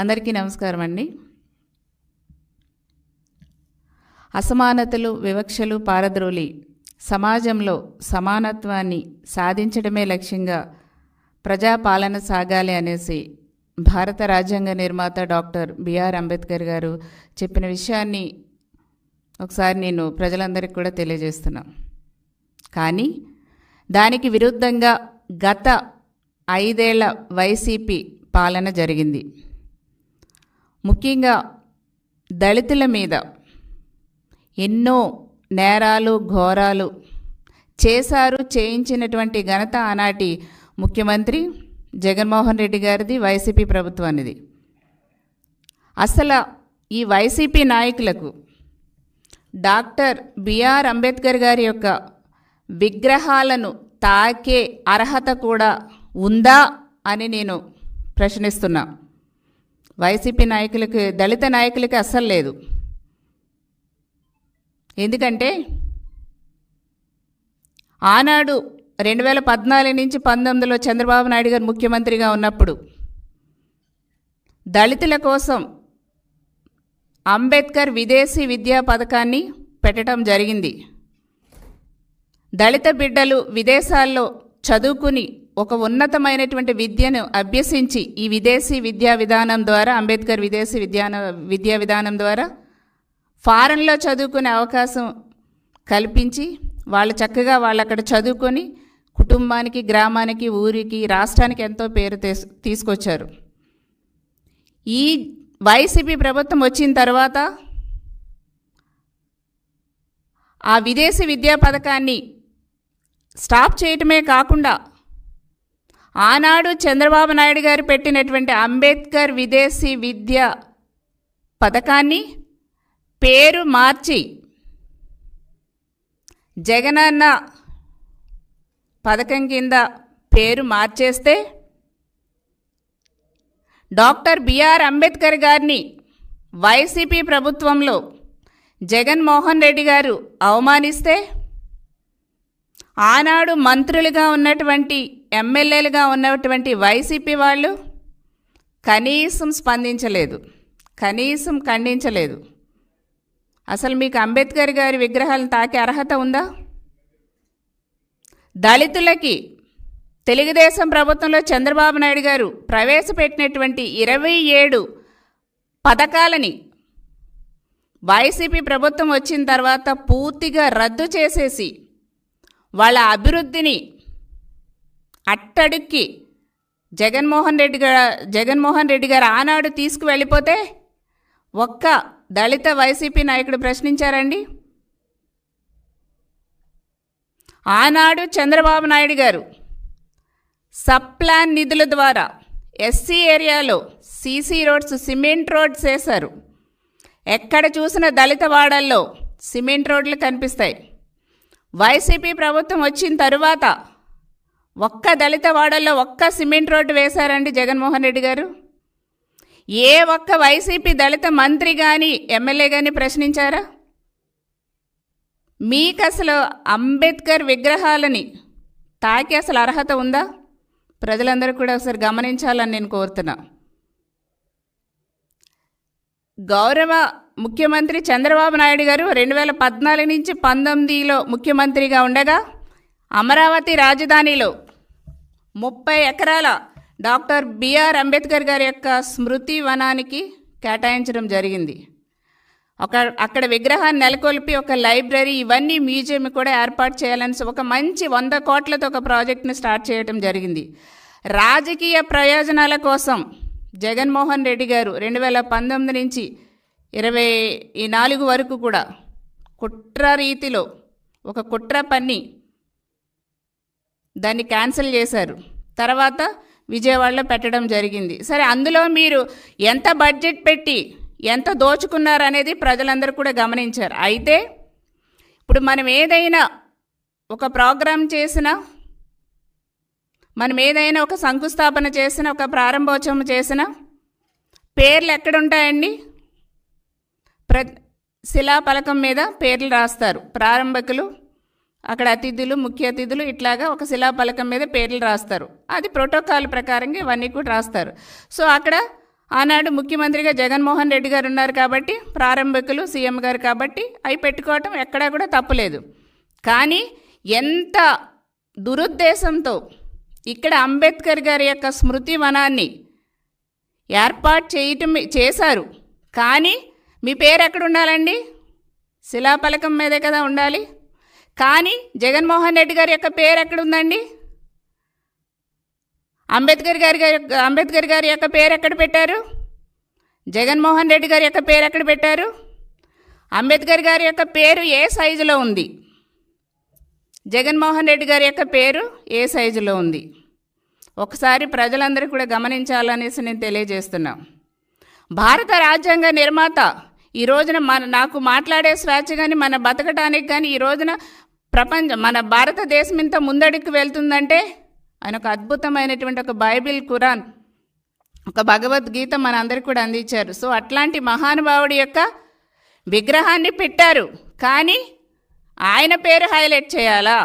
అందరికీ నమస్కారం అండి. అసమానతలు వివక్షలు పారద్రోలి సమాజంలో సమానత్వాన్ని సాధించడమే లక్ష్యంగా ప్రజాపాలన సాగాలి అనేసి భారత రాజ్యాంగ నిర్మాత డాక్టర్ బిఆర్ అంబేద్కర్ గారు చెప్పిన విషయాన్ని ఒకసారి నేను ప్రజలందరికీ కూడా తెలియజేస్తున్నా. కానీ దానికి విరుద్ధంగా గత ఐదేళ్ళ వైసీపీ పాలన జరిగింది. ముఖ్యంగా దళితుల మీద ఎన్నో నేరాలు ఘోరాలు చేశారు చేయించినటువంటి ఘనత ఆనాటి ముఖ్యమంత్రి జగన్మోహన్ రెడ్డి గారిది వైసీపీ ప్రభుత్వానిది. అసలు ఈ వైసీపీ నాయకులకు డాక్టర్ బిఆర్ అంబేద్కర్ గారి యొక్క విగ్రహాలను తాకే అర్హత కూడా ఉందా అని నేను ప్రశ్నిస్తున్నా. వైసీపీ నాయకులకి దళిత నాయకులకి అస్సలు లేదు. ఎందుకంటే ఆనాడు రెండు వేల పద్నాలుగు నుంచి పంతొమ్మిదిలో చంద్రబాబు నాయుడు గారు ముఖ్యమంత్రిగా ఉన్నప్పుడు దళితుల కోసం అంబేద్కర్ విదేశీ విద్యా పథకాన్ని పెట్టడం జరిగింది. దళిత బిడ్డలు విదేశాల్లో చదువుకుని ఒక ఉన్నతమైనటువంటి విద్యను అభ్యసించి ఈ విదేశీ విద్యా విధానం ద్వారా అంబేద్కర్ విదేశీ విద్యాన విద్యా విధానం ద్వారా ఫారెన్లో చదువుకునే అవకాశం కల్పించి వాళ్ళు చక్కగా వాళ్ళు అక్కడ చదువుకొని కుటుంబానికి గ్రామానికి ఊరికి రాష్ట్రానికి ఎంతో పేరు తీస్- తీసుకొచ్చారు. ఈ వైసీపీ ప్రభుత్వం వచ్చిన తర్వాత ఆ విదేశీ విద్యా పథకాన్ని స్టాప్ చేయటమే కాకుండా ఆనాడు చంద్రబాబు నాయుడు గారు పెట్టినటువంటి అంబేద్కర్ విదేశీ విద్య పథకాన్ని పేరు మార్చి జగనన్న పథకం కింద పేరు మార్చేస్తే డాక్టర్ బిఆర్ అంబేద్కర్ గారిని వైసీపీ ప్రభుత్వంలో జగన్మోహన్ రెడ్డి గారు అవమానిస్తే ఆనాడు మంత్రులుగా ఉన్నటువంటి ఎమ్మెల్యేలుగా ఉన్నటువంటి వైసీపీ వాళ్ళు కనీసం స్పందించలేదు. కనీసం ఖండించలేదు. అసలు మీకు అంబేద్కర్ గారి విగ్రహాలను తాకే అర్హత ఉందా? దళితులకి తెలుగుదేశం ప్రభుత్వంలో చంద్రబాబు నాయుడు గారు ప్రవేశపెట్టినటువంటి ఇరవై ఏడు పథకాలని వైసీపీ ప్రభుత్వం వచ్చిన తర్వాత పూర్తిగా రద్దు చేసేసి వాళ్ళ అభివృద్ధిని అట్టడుక్కి జగన్మోహన్ రెడ్డి గారు జగన్మోహన్ రెడ్డి గారు ఆనాడు తీసుకువెళ్ళిపోతే ఒక్క దళిత వైసీపీ నాయకుడు ప్రశ్నించారండి? ఆనాడు చంద్రబాబు నాయుడు గారు సప్లాన్ నిధుల ద్వారా ఎస్సీ ఏరియాలో సీసీ రోడ్స్ సిమెంట్ రోడ్స్ వేశారు. ఎక్కడ చూసిన దళిత వాడల్లో సిమెంట్ రోడ్లు కనిపిస్తాయి. వైసీపీ ప్రభుత్వం వచ్చిన తరువాత ఒక్క దళిత వాడల్లో ఒక్క సిమెంట్ రోడ్డు వేశారండి జగన్మోహన్ రెడ్డి గారు? ఏ ఒక్క వైసీపీ దళిత మంత్రి కానీ ఎమ్మెల్యే కానీ ప్రశ్నించారా? మీకు అసలు అంబేద్కర్ విగ్రహాలని తాకి అసలు అర్హత ఉందా? ప్రజలందరూ కూడా ఒకసారి గమనించాలని నేను కోరుతున్నా. గౌరవ ముఖ్యమంత్రి చంద్రబాబు నాయుడు గారు రెండు వేల పద్నాలుగు నుంచి పంతొమ్మిదిలో ముఖ్యమంత్రిగా ఉండగా అమరావతి రాజధానిలో ముప్పై ఎకరాల డాక్టర్ బిఆర్ అంబేద్కర్ గారి యొక్క స్మృతి వనానికి కేటాయించడం జరిగింది. ఒక అక్కడ విగ్రహాన్ని నెలకొల్పి ఒక లైబ్రరీ ఇవన్నీ మ్యూజియం కూడా ఏర్పాటు చేయాలని ఒక మంచి వంద కోట్లతో ఒక ప్రాజెక్ట్ని స్టార్ట్ చేయడం జరిగింది. రాజకీయ ప్రయోజనాల కోసం జగన్మోహన్ రెడ్డి గారు రెండు వేల పంతొమ్మిది నుంచి ఇరవై ఈ నాలుగు వరకు కూడా కుట్ర రీతిలో ఒక కుట్ర పన్ని దాన్ని క్యాన్సిల్ చేశారు. తర్వాత విజయవాడలో పెట్టడం జరిగింది. సరే అందులో మీరు ఎంత బడ్జెట్ పెట్టి ఎంత దోచుకున్నారు అనేది ప్రజలందరూ కూడా గమనించారు. అయితే ఇప్పుడు మనం ఏదైనా ఒక ప్రోగ్రాం చేసినా మనం ఏదైనా ఒక శంకుస్థాపన చేసినా ఒక ప్రారంభోత్సవం చేసినా పేర్లు ఎక్కడుంటాయండి? ప్ర శిలాఫలకం మీద పేర్లు రాస్తారు. ప్రారంభకులు అక్కడ అతిథులు ముఖ్య అతిథులు ఇట్లాగా ఒక శిలాఫలకం మీద పేర్లు రాస్తారు. అది ప్రోటోకాల్ ప్రకారంగా ఇవన్నీ కూడా రాస్తారు. సో అక్కడ ఆనాడు ముఖ్యమంత్రిగా జగన్మోహన్ రెడ్డి గారు ఉన్నారు కాబట్టి ప్రారంభికులు సీఎం గారు కాబట్టి అవి పెట్టుకోవటం ఎక్కడా కూడా తప్పులేదు కానీ ఎంత దురుద్దేశంతో ఇక్కడ అంబేద్కర్ గారి యొక్క స్మృతి వనాన్ని ఏర్పాటు చేయటం చేశారు. కానీ మీ పేరు ఎక్కడ ఉండాలండి? శిలాఫలకం మీదే కదా ఉండాలి? కానీ జగన్మోహన్ రెడ్డి గారి యొక్క పేరు ఎక్కడ ఉందండి అంబేద్కర్ గారి గారి యొక్క అంబేద్కర్ గారి యొక్క పేరు ఎక్కడ పెట్టారు? జగన్మోహన్ రెడ్డి గారి యొక్క పేరు ఎక్కడ పెట్టారు? అంబేద్కర్ గారి యొక్క పేరు ఏ సైజులో ఉంది? జగన్మోహన్ రెడ్డి గారి యొక్క పేరు ఏ సైజులో ఉంది? ఒకసారి ప్రజలందరూ కూడా గమనించాలనేసి నేను తెలియజేస్తున్నా. భారత రాజ్యాంగ నిర్మాత ఈ రోజున మన నాకు మాట్లాడే స్వేచ్ఛ కానీ మన బతకడానికి కానీ ఈ రోజున ప్రపంచం మన భారతదేశం ఇంత ముందడికి వెళ్తుందంటే ఆయన ఒక అద్భుతమైనటువంటి ఒక బైబిల్ ఖురాన్ ఒక భగవద్గీత మన అందరికి కూడా అందించారు. సో అట్లాంటి మహానుభావుడి యొక్క విగ్రహాన్ని పెట్టారు. కానీ ఆయన పేరు హైలైట్ చేయాలా?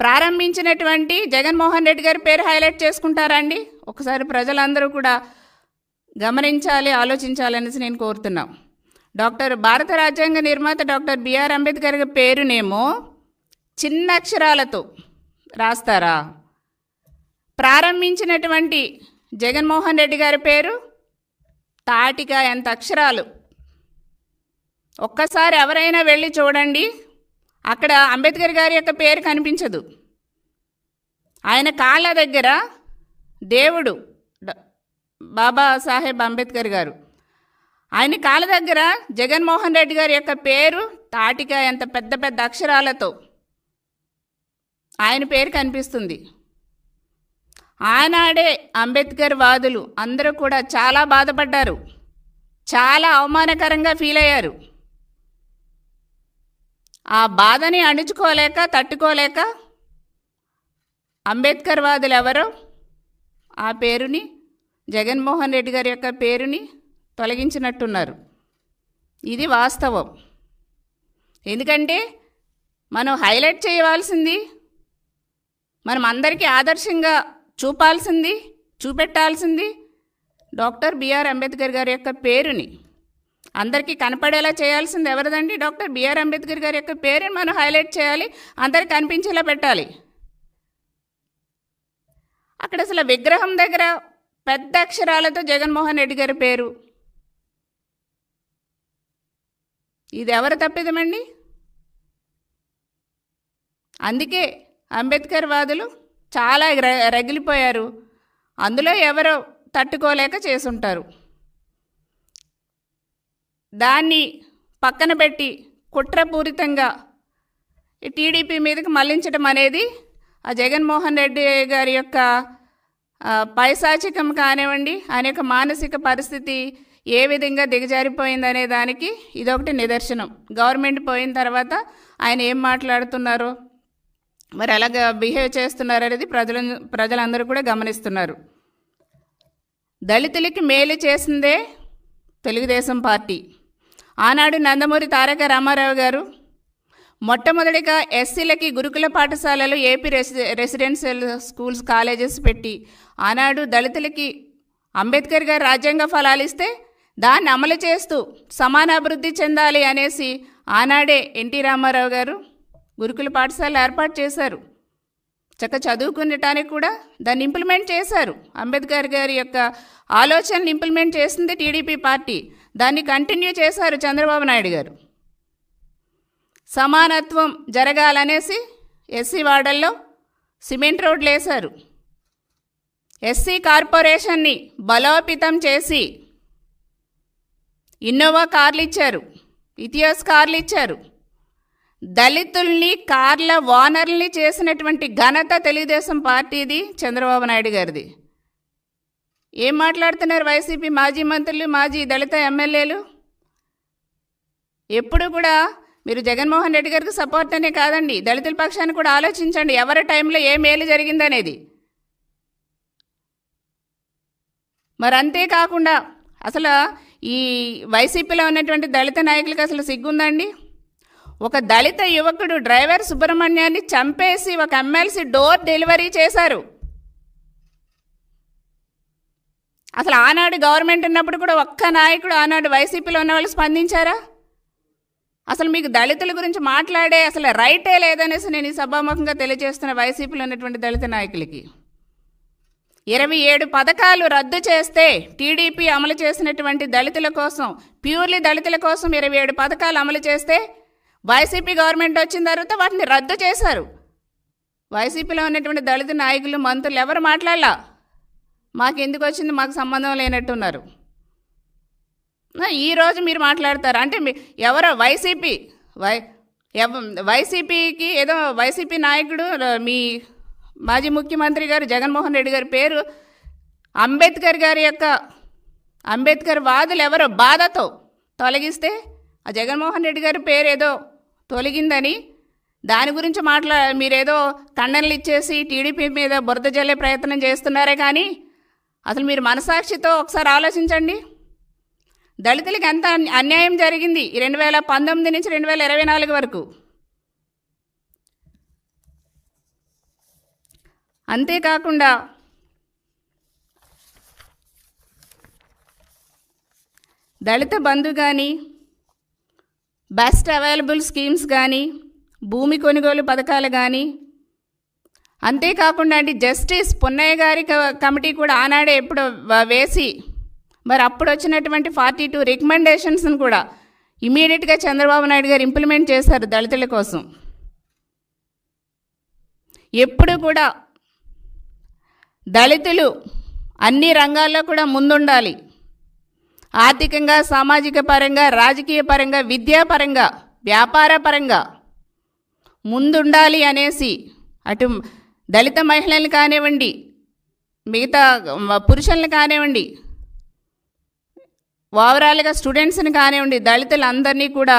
ప్రారంభించినటువంటి జగన్మోహన్ రెడ్డి గారి పేరు హైలైట్ చేసుకుంటారండి ఒకసారి ప్రజలందరూ కూడా గమనించాలి ఆలోచించాలనేసి నేను కోరుతున్నాను డాక్టర్ భారత రాజ్యాంగ నిర్మాత డాక్టర్ బిఆర్ అంబేద్కర్ పేరునేమో చిన్న అక్షరాలతో రాస్తారా? ప్రారంభించినటువంటి జగన్మోహన్ రెడ్డి గారి పేరు తాటిక ఎంత అక్షరాలు? ఒక్కసారి ఎవరైనా వెళ్ళి చూడండి. అక్కడ అంబేద్కర్ గారి యొక్క పేరు కనిపించదు. ఆయన కాళ్ళ దగ్గర దేవుడు బాబా సాహెబ్ అంబేద్కర్ గారు ఆయన కాళ్ళ దగ్గర జగన్మోహన్ రెడ్డి గారి యొక్క పేరు తాటిక ఎంత పెద్ద పెద్ద అక్షరాలతో ఆయన పేరు కనిపిస్తుంది. ఆనాడే అంబేద్కర్ వాదులు అందరూ కూడా చాలా బాధపడ్డారు. చాలా అవమానకరంగా ఫీల్ అయ్యారు. ఆ బాధని అణుచుకోలేక తట్టుకోలేక అంబేద్కర్ వాదులు ఎవరో ఆ పేరుని జగన్మోహన్ రెడ్డి గారి యొక్క పేరుని తొలగించినట్టున్నారు. ఇది వాస్తవం. ఎందుకంటే మనం హైలైట్ చేయవలసింది మనం అందరికీ ఆదర్శంగా చూపాల్సింది చూపెట్టాల్సింది డాక్టర్ బిఆర్ అంబేద్కర్ గారి యొక్క పేరుని. అందరికీ కనపడేలా చేయాల్సింది ఎవరిదండి? డాక్టర్ బిఆర్ అంబేద్కర్ గారి యొక్క పేరుని మనం హైలైట్ చేయాలి అందరికి కనిపించేలా పెట్టాలి. అక్కడ అసలు విగ్రహం దగ్గర పెద్ద అక్షరాలతో జగన్మోహన్ రెడ్డి గారి పేరు ఇది ఎవరు తప్పిదమండి? అందుకే అంబేద్కర్ వాదులు చాలా ర- రగిలిపోయారు అందులో ఎవరో తట్టుకోలేక చేసుంటారు. దాన్ని పక్కన పెట్టి కుట్రపూరితంగా ఈ టీడీపీ మీదకి మళ్ళించడం అనేది ఆ జగన్మోహన్ రెడ్డి గారి యొక్క పైశాచికం కానివ్వండి ఆయన యొక్క మానసిక పరిస్థితి ఏ విధంగా దిగజారిపోయిందనే దానికి ఇదొకటి నిదర్శనం. గవర్నమెంట్ పోయిన తర్వాత ఆయన ఏం మాట్లాడుతున్నారు? మరి ఎలాగ బిహేవ్ చేస్తున్నారు అనేది ప్రజలు ప్రజలందరూ కూడా గమనిస్తున్నారు. దళితులకి మేలు చేసిందే తెలుగుదేశం పార్టీ. ఆనాడు నందమూరి తారక రామారావు గారు మొట్టమొదటిగా ఎస్సీలకి గురుకుల పాఠశాలలు AP resi residential schools colleges పెట్టి ఆనాడు దళితులకి అంబేద్కర్ గారు రాజ్యాంగ ఫలాలు ఇస్తే దాన్ని అమలు చేస్తూ సమాన అభివృద్ధి చెందాలి అనేసి ఆనాడే ఎన్టీ రామారావు గారు గురుకుల పాఠశాల ఏర్పాటు చేశారు. చక్క చదువుకునేటానికి కూడా దాన్ని ఇంప్లిమెంట్ చేశారు. అంబేద్కర్ గారి యొక్క ఆలోచనలు ఇంప్లిమెంట్ చేసింది టీడీపీ పార్టీ. దాన్ని కంటిన్యూ చేశారు చంద్రబాబు నాయుడు గారు. సమానత్వం జరగాలనేసి ఎస్సీ వార్డల్లో సిమెంట్ రోడ్లు వేశారు ఎస్సీ కార్పొరేషన్ని బలోపేతం చేసి ఇన్నోవా కార్లు ఇచ్చారు ఇథియోస్ కార్లు ఇచ్చారు దళితుల్ని కార్ల ఓనర్లని చేసినటువంటి ఘనత తెలుగుదేశం పార్టీది చంద్రబాబు నాయుడు గారిది. ఏం మాట్లాడుతున్నారు వైసీపీ మాజీ మంత్రులు మాజీ దళిత ఎమ్మెల్యేలు? ఎప్పుడు కూడా మీరు జగన్మోహన్ రెడ్డి గారికి సపోర్ట్ అనే కాదండి. దళితుల పక్షాన్ని కూడా ఆలోచించండి. ఎవరి టైంలో ఏ మేలు జరిగిందనేది. మరి అంతేకాకుండా అసలు ఈ వైసీపీలో ఉన్నటువంటి దళిత నాయకులకు అసలు సిగ్గుందండి? ఒక దళిత యువకుడు డ్రైవర్ సుబ్రహ్మణ్యాన్ని చంపేసి ఒక ఎమ్మెల్సీ డోర్ డెలివరీ చేశారు. అసలు ఆనాడు గవర్నమెంట్ ఉన్నప్పుడు కూడా ఒక్క నాయకుడు ఆనాడు వైసీపీలో ఉన్న వాళ్ళు స్పందించారా? అసలు మీకు దళితుల గురించి మాట్లాడే అసలు రైటే లేదనేసి నేను ఈ సభాముఖంగా తెలియజేస్తున్న వైసీపీలో ఉన్నటువంటి దళిత నాయకులకి. ఇరవై ఏడు పథకాలు రద్దు చేస్తే టీడీపీ అమలు చేసినటువంటి దళితుల కోసం ప్యూర్లీ దళితుల కోసం ఇరవై ఏడు పథకాలు అమలు చేస్తే వైసీపీ గవర్నమెంట్ వచ్చిన తర్వాత వాటిని రద్దు చేశారు. వైసీపీలో ఉన్నటువంటి దళిత నాయకులు మంత్రులు ఎవరు మాట్లాడలా? మాకు ఎందుకు వచ్చింది? మాకు సంబంధం లేనట్టున్నారు. ఈరోజు మీరు మాట్లాడతారు. అంటే మీ ఎవరో వైసీపీ వై ఎవ వైసీపీకి ఏదో వైసీపీ నాయకుడు మీ మాజీ ముఖ్యమంత్రి గారు జగన్మోహన్ రెడ్డి గారి పేరు అంబేద్కర్ గారి యొక్క అంబేద్కర్ వాదులు ఎవరో బాధతో తొలగిస్తే ఆ జగన్మోహన్ రెడ్డి గారి పేరు ఏదో తొలగిందని దాని గురించి మాట్లా మీరేదో ఖండనలు ఇచ్చేసి టీడీపీ మీద బురద జల్లే ప్రయత్నం చేస్తున్నారే కానీ అసలు మీరు మనసాక్షితో ఒకసారి ఆలోచించండి. దళితులకి ఎంత అన్యాయం జరిగింది? రెండు వేల పంతొమ్మిది నుంచి రెండు వేల ఇరవై నాలుగు వరకు. అంతేకాకుండా దళిత బంధు కానీ బెస్ట్ అవైలబుల్ స్కీమ్స్ కానీ భూమి కొనుగోలు పథకాలు కానీ అంతేకాకుండా అండి జస్టిస్ పున్నయ్య గారి క- కమిటీ కూడా ఆనాడే ఎప్పుడు వేసి మరి అప్పుడు వచ్చినటువంటి ఫార్టీ టూ రికమెండేషన్స్ని కూడా ఇమీడియట్గా చంద్రబాబు నాయుడు గారు ఇంప్లిమెంట్ చేశారు దళితుల కోసం. ఎప్పుడు కూడా దళితులు అన్ని రంగాల్లో కూడా ముందుండాలి. ఆర్థికంగా సామాజిక పరంగా రాజకీయ పరంగా విద్యాపరంగా వ్యాపార పరంగా ముందుండాలి అనేసి అటు దళిత మహిళలు కానివ్వండి మిగతా పురుషులను కానివ్వండి ఓవరాల్గా స్టూడెంట్స్ని కానివ్వండి దళితులందరినీ కూడా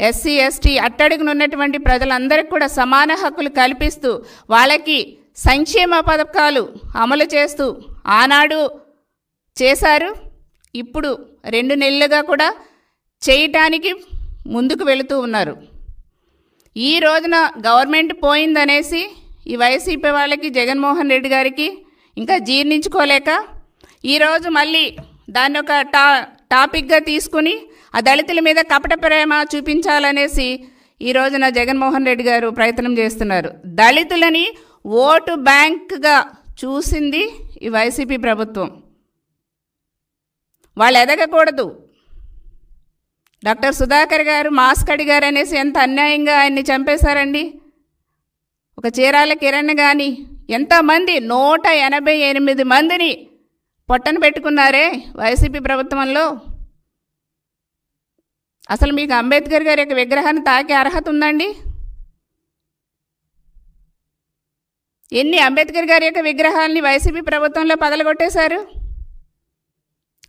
ఎస్సీ ఎస్టీ అట్టడుగునున్నటువంటి ప్రజలందరికీ కూడా సమాన హక్కులు కల్పిస్తూ వాళ్ళకి సంక్షేమ పథకాలు అమలు చేస్తూ ఆనాడు చేశారు. ఇప్పుడు రెండు నెలలుగా కూడా చేయటానికి ముందుకు వెళుతూ ఉన్నారు. ఈ రోజున గవర్నమెంట్ పోయిందనేసి ఈ వైసీపీ వాళ్ళకి జగన్మోహన్ రెడ్డి గారికి ఇంకా జీర్ణించుకోలేక ఈరోజు మళ్ళీ దాన్ని ఒక టా టాపిక్గా తీసుకుని ఆ దళితుల మీద కపట ప్రేమ చూపించాలనేసి ఈ రోజున జగన్మోహన్ రెడ్డి గారు ప్రయత్నం చేస్తున్నారు. దళితులని ఓటు బ్యాంక్గా చూసింది ఈ వైసీపీ ప్రభుత్వం. వాళ్ళు ఎదగకూడదు. డాక్టర్ సుధాకర్ గారు మాస్క్ అడిగారు అనేసి ఎంత అన్యాయంగా ఆయన్ని చంపేశారండి. ఒక చీరాల కిరణ్ కానీ ఎంతమంది నూట ఎనభై ఎనిమిది మందిని పొట్టన పెట్టుకున్నారే వైసీపీ ప్రభుత్వంలో. అసలు మీకు అంబేద్కర్ గారి యొక్క విగ్రహాన్ని తాకే అర్హత ఉందండి? ఎన్ని అంబేద్కర్ గారి యొక్క విగ్రహాలని వైసీపీ ప్రభుత్వంలో పదలగొట్టేశారు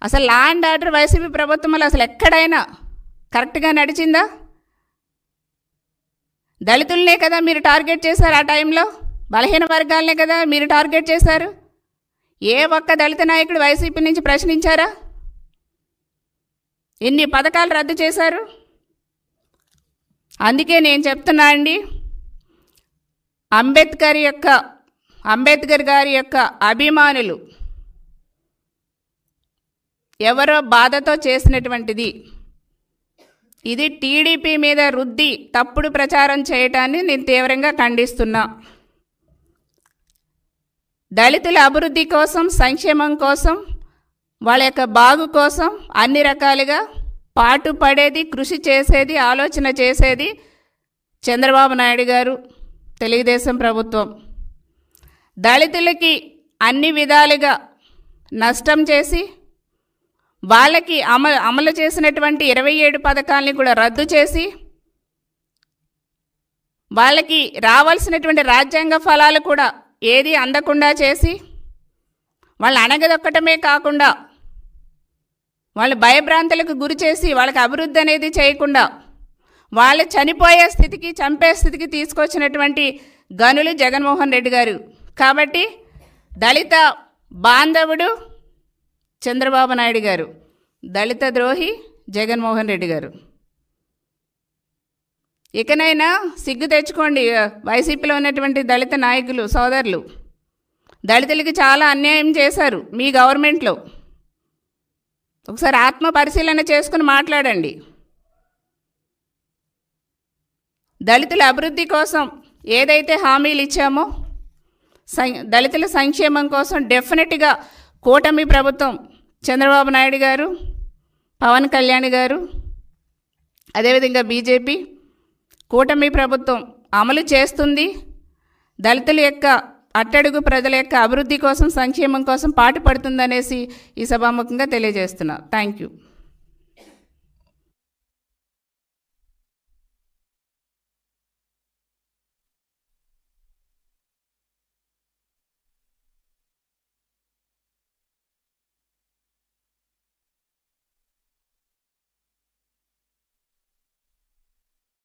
అసలు లా అండ్ ఆర్డర్ వైసీపీ ప్రభుత్వంలో అసలు ఎక్కడైనా కరెక్ట్గా నడిచిందా? దళితులనే కదా మీరు టార్గెట్ చేశారు ఆ టైంలో? బలహీన వర్గాలనే కదా మీరు టార్గెట్ చేశారు? ఏ ఒక్క దళిత నాయకుడు వైసీపీ నుంచి ప్రశ్నించారా? ఎన్ని పథకాలు రద్దు చేశారు? అందుకే నేను చెప్తున్నా అండి అంబేద్కర్ యొక్క అంబేద్కర్ గారి యొక్క అభిమానులు ఎవరో బాధతో చేసినటువంటిది. ఇది టీడీపీ మీద రుద్ది తప్పుడు ప్రచారం చేయటాన్ని నేను తీవ్రంగా ఖండిస్తున్నా. దళితుల అభివృద్ధి కోసం సంక్షేమం కోసం వాళ్ళ యొక్క బాగు కోసం అన్ని రకాలుగా పాటుపడేది కృషి చేసేది ఆలోచన చేసేది చంద్రబాబు నాయుడు గారు. తెలుగుదేశం ప్రభుత్వం. దళితులకి అన్ని విధాలుగా నష్టం చేసి వాళ్ళకి అమలు అమలు చేసినటువంటి ఇరవై ఏడు పథకాలని కూడా రద్దు చేసి వాళ్ళకి రావాల్సినటువంటి రాజ్యాంగ ఫలాలు కూడా ఏది అందకుండా చేసి వాళ్ళు అణగదొక్కటమే కాకుండా వాళ్ళు భయభ్రాంతులకు గురి చేసి వాళ్ళకి అభివృద్ధి అనేది చేయకుండా వాళ్ళు చనిపోయే స్థితికి చంపే స్థితికి తీసుకొచ్చినటువంటి గనులు జగన్మోహన్ రెడ్డి గారు. కాబట్టి దళిత బాంధవుడు చంద్రబాబు నాయుడు గారు దళిత ద్రోహి జగన్మోహన్ రెడ్డి గారు. ఇకనైనా సిగ్గు తెచ్చుకోండి వైసీపీలో ఉన్నటువంటి దళిత నాయకులు సోదరులు. దళితులకి చాలా అన్యాయం చేశారు మీ గవర్నమెంట్లో. ఒకసారి ఆత్మ పరిశీలన చేసుకుని మాట్లాడండి. దళితుల అభివృద్ధి కోసం ఏదైతే హామీలు ఇచ్చామో సం దళితుల సంక్షేమం కోసం డెఫినెట్గా కూటమి ప్రభుత్వం చంద్రబాబు నాయుడు గారు పవన్ కళ్యాణ్ గారు అదేవిధంగా బీజేపీ కూటమి ప్రభుత్వం అమలు చేస్తుంది. దళితుల యొక్క అట్టడుగు ప్రజల యొక్క అభివృద్ధి కోసం సంక్షేమం కోసం పాటుపడుతుందనేసి ఈ సభాముఖంగా తెలియజేస్తున్నా. Thank you